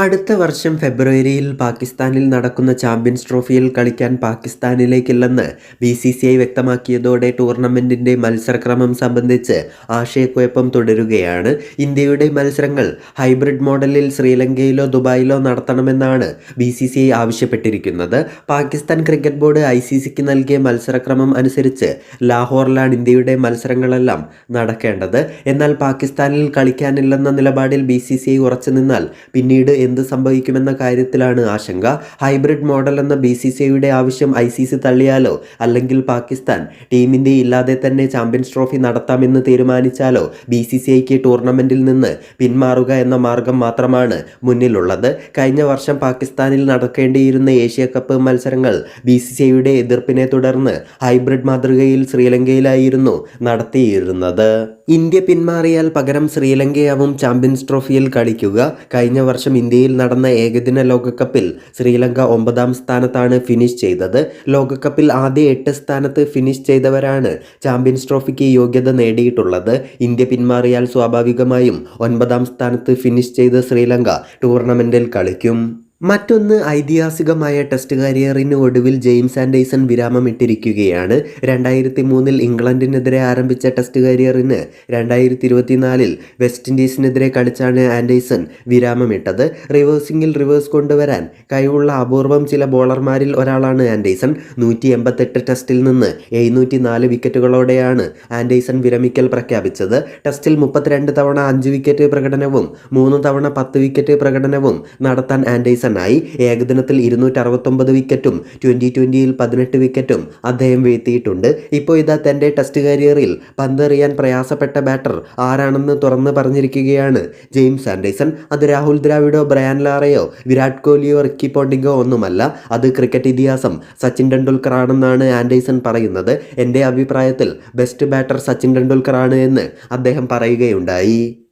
അടുത്ത വർഷം ഫെബ്രുവരിയിൽ പാകിസ്ഥാനിൽ നടക്കുന്ന ചാമ്പ്യൻസ് ട്രോഫിയിൽ കളിക്കാൻ പാകിസ്ഥാനിലേക്കില്ലെന്ന് ബി സി സി ഐ വ്യക്തമാക്കിയതോടെ ടൂർണമെന്റിന്റെ മത്സരക്രമം സംബന്ധിച്ച് ആശയക്കുഴപ്പം തുടരുകയാണ്. ഇന്ത്യയുടെ മത്സരങ്ങൾ ഹൈബ്രിഡ് മോഡലിൽ ശ്രീലങ്കയിലോ ദുബായിലോ നടത്തണമെന്നാണ് ബി സി സി ഐ ആവശ്യപ്പെട്ടിരിക്കുന്നത്. Pakistan cricket board I C സിക്ക് നൽകിയ മത്സരക്രമം അനുസരിച്ച് ലാഹോറിലാണ് ഇന്ത്യയുടെ മത്സരങ്ങളെല്ലാം നടക്കേണ്ടത്. എന്നാൽ പാകിസ്ഥാനിൽ കളിക്കാനില്ലെന്ന നിലപാടിൽ ബി സി സി ഐ ഉറച്ചു നിന്നാൽ പിന്നീട് എന്ത് സംഭവിക്കുമെന്ന കാര്യത്തിലാണ് ആശങ്ക. ഹൈബ്രിഡ് മോഡൽ എന്ന ബി സി സി ഐയുടെ ആവശ്യം ഐ സി സി തള്ളിയാലോ? അല്ലെങ്കിൽ പാകിസ്ഥാൻ ടീം ഇന്ത്യ ഇല്ലാതെ തന്നെ ചാമ്പ്യൻസ് ട്രോഫി നടത്താമെന്ന് തീരുമാനിച്ചാലോ ബി സി സി ഐക്ക് ടൂർണമെന്റിൽ നിന്ന് പിന്മാറുക എന്ന മാർഗം മാത്രമാണ് മുന്നിലുള്ളത്. കഴിഞ്ഞ വർഷം പാകിസ്ഥാനിൽ നടക്കേണ്ടിയിരുന്ന ഏഷ്യ കപ്പ് മത്സരങ്ങൾ ബി സി സി ഐയുടെ എതിർപ്പിനെ തുടർന്ന് ഹൈബ്രിഡ് മാതൃകയിൽ ശ്രീലങ്കയിലായിരുന്നു നടത്തിയിരുന്നത്. ഇന്ത്യ പിന്മാറിയാൽ പകരം ശ്രീലങ്കയാവും ചാമ്പ്യൻസ് ട്രോഫിയിൽ കളിക്കുക. കഴിഞ്ഞ വർഷം ഇന്ത്യയിൽ നടന്ന ഏകദിന ലോകകപ്പിൽ ശ്രീലങ്ക ഒമ്പതാം സ്ഥാനത്താണ് ഫിനിഷ് ചെയ്തത്. ലോകകപ്പിൽ ആദ്യ എട്ട് സ്ഥാനത്ത് ഫിനിഷ് ചെയ്തവരാണ് ചാമ്പ്യൻസ് ട്രോഫിക്ക് യോഗ്യത നേടിയിട്ടുള്ളത്. ഇന്ത്യ പിന്മാറിയാൽ സ്വാഭാവികമായും ഒൻപതാം സ്ഥാനത്ത് ഫിനിഷ് ചെയ്ത ശ്രീലങ്ക ടൂർണമെന്റിൽ കളിക്കും. മറ്റൊന്ന് ഐതിഹാസികമായ ടെസ്റ്റ് കരിയറിന് ഒടുവിൽ ജെയിംസ് ആൻഡേഴ്സൺ വിരാമമിട്ടിരിക്കുകയാണ്. രണ്ടായിരത്തി മൂന്നിൽ ഇംഗ്ലണ്ടിനെതിരെ ആരംഭിച്ച ടെസ്റ്റ് കരിയറിന് രണ്ടായിരത്തി ഇരുപത്തിനാലിൽ വെസ്റ്റ് ഇൻഡീസിനെതിരെ കളിച്ചാണ് ആൻഡേഴ്സൺ വിരാമമിട്ടത്. റിവേഴ്സിംഗിൽ റിവേഴ്സ് കൊണ്ടുവരാൻ കഴിവുള്ള അപൂർവം ചില ബോളർമാരിൽ ഒരാളാണ് ആൻഡേഴ്സൺ. നൂറ്റി എൺപത്തെട്ട് ടെസ്റ്റിൽ നിന്ന് എഴുന്നൂറ്റി നാല് വിക്കറ്റുകളോടെയാണ് ആൻഡേഴ്സൺ വിരമിക്കൽ പ്രഖ്യാപിച്ചത്. ടെസ്റ്റിൽ മുപ്പത്തിരണ്ട് തവണ അഞ്ച് വിക്കറ്റ് പ്രകടനവും മൂന്ന് തവണ പത്ത് വിക്കറ്റ് പ്രകടനവും നടത്താൻ ആൻഡേഴ്സൺ ആയി ഏകദിനത്തിൽ ഇരുന്നൂറ്റി അറുപത്തൊമ്പത് വിക്കറ്റും ട്വന്റി ട്വന്റിയിൽ പതിനെട്ട് വിക്കറ്റും അദ്ദേഹം വീഴ്ത്തിയിട്ടുണ്ട്. ഇപ്പോൾ ഇതാ തന്റെ ടെസ്റ്റ് കരിയറിൽ പന്തെറിയാൻ പ്രയാസപ്പെട്ട ബാറ്റർ ആരാണെന്ന് തുറന്ന് പറഞ്ഞിരിക്കുകയാണ് ജെയിംസ് ആൻഡേഴ്സൺ. അത് രാഹുൽ ദ്രാവിഡോ ബ്രയാൻ ലാറയോ വിരാട് കോഹ്ലിയോ റിക്കി പോണ്ടിങ്ങോ ഒന്നുമല്ല. അത് ക്രിക്കറ്റ് ഇതിഹാസം സച്ചിൻ ടെണ്ടുൽക്കർ ആണെന്നാണ് ആൻഡേഴ്സൺ പറയുന്നത്. എന്റെ അഭിപ്രായത്തിൽ ബെസ്റ്റ് ബാറ്റർ സച്ചിൻ ടെണ്ടുൽക്കർ ആണ് എന്ന് അദ്ദേഹം പറയുകയുണ്ടായി.